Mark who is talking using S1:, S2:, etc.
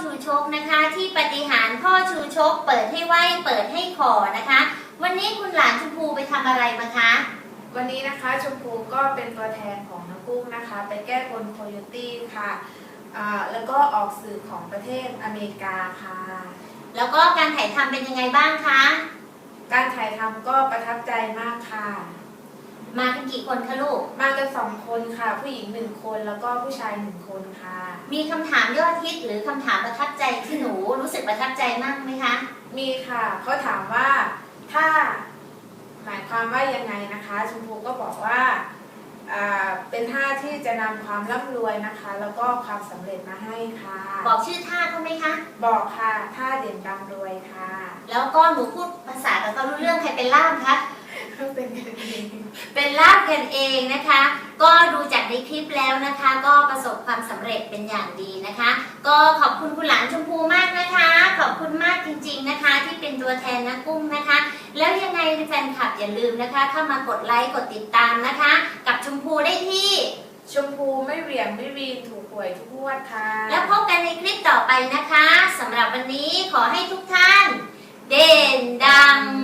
S1: ชูชกนะคะ ที่ปฏิหารย์พ่อชูชก เปิดให้ไหวเปิดให้ขอนะคะ วันนี้คุณหลานชมพูไปทำอะไรมาคะ
S2: วันนี้นะคะชมพูก็เป็นตัวแทนของน้องกุ้งนะคะ ไปแก้บนโคโยตี้ค่ะอ่าแล้วก็ออกสื่อของประเทศอเมริกาค่ะ
S1: แล้วก็การถ่ายทำเป็นยังไงบ้างคะ
S2: การถ่ายทำก็ประทับใจมากค่ะ
S1: มากันกี่คนคะลูก
S2: มากันสองคนค่ะ ผู้หญิงหนึ่งคนแล้วก็ผู้ชายหนึ่งคนค่ะ
S1: มีคำถามยอดฮิตหรือคำถามประทับใจที่หนูรู้สึกประทับใจมากไหมคะ
S2: มีค่ะ เขาถามว่าถ้าหมายความว่ายังไงนะคะชมพูก็บอกว่าอ่าเป็นท่าที่จะนำความร่ำรวยนะคะ แล้วก็ความสำเร็จมาให้ค่ะ
S1: บอกชื่อท่าเขาไหมคะ
S2: บอกค่ะท่าเด่นร่ำรวยค่ะ
S1: แล้วก็หนูพูดภาษากับเขารู้เรื่องใครเป็นล่ามคะ
S2: เป็นกัน เอง
S1: เป็นล่ามกันเองนะคะ ก็ดูจากในคลิปแล้วนะคะ ก็ประสบความสำเร็จเป็นอย่างดีนะคะ ก็ขอบคุณคุณหลานชมพูมากนะคะ ขอบคุณมากจริง ๆนะคะ ที่เป็นตัวแทนนะกุ้งนะคะ แล้วยังไงแฟนคลับอย่าลืมนะคะ เข้ามากดไลค์กดติดตามนะคะ กับชมพูได้ที่
S2: ชมพูไม่เหวี่ยงไม่วีนถูกหวยทุกงวดค่ะ
S1: แล้วพบกันในคลิปต่อไปนะคะสำหรับวันนี้ขอให้ทุกท่าน เด่นดังรวย